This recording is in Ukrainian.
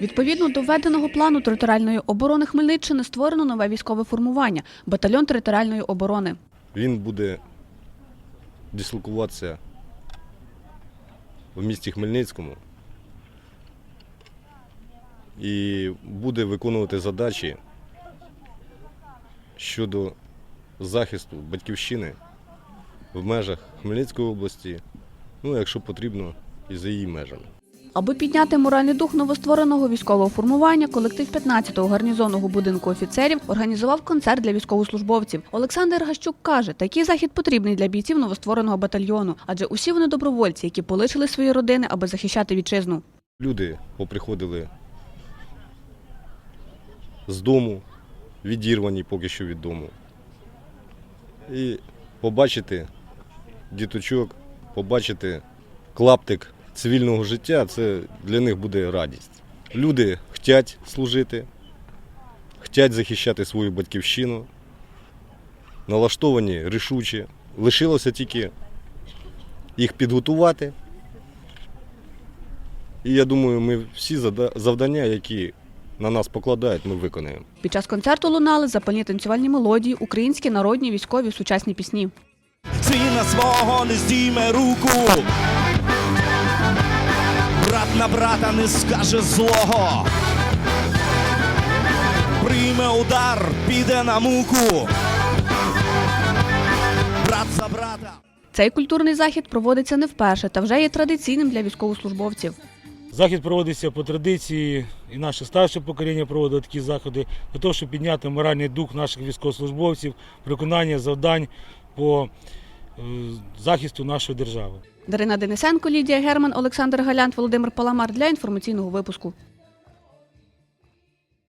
Відповідно до введеного плану територіальної оборони Хмельниччини створено нове військове формування батальйон територіальної оборони. Він буде дислокуватися в місті Хмельницькому і буде виконувати задачі щодо захисту батьківщини в межах Хмельницької області, ну, якщо потрібно, і за її межами. Аби підняти моральний дух новоствореного військового формування, колектив 15-го гарнізонного будинку офіцерів організував концерт для військовослужбовців. Олександр Гащук каже, такий захід потрібний для бійців новоствореного батальйону, адже усі вони добровольці, які полишили свої родини, аби захищати вітчизну. Люди поприходили з дому, відірвані поки що від дому. І побачити діточок, побачити клаптик цивільного життя це для них буде радість. Люди хочуть служити, хочуть захищати свою батьківщину, налаштовані рішуче. Лишилося тільки їх підготувати. І я думаю, ми всі завдання, які на нас покладають, ми виконаємо. Під час концерту лунали запальні танцювальні мелодії, українські народні, військові, сучасні пісні. Сина свого не здійме руку. На брата не скаже злого. Прийме удар, піде на муку. Брат за брата. Цей культурний захід проводиться не вперше та вже є традиційним для військовослужбовців. Захід проводиться по традиції, і наше старше покоління проводить такі заходи для того, щоб підняти моральний дух наших військовослужбовців, виконання завдань по захисту нашої держави. Дарина Денисенко, Лідія Герман, Олександр Галянт, Володимир Паламар для інформаційного випуску.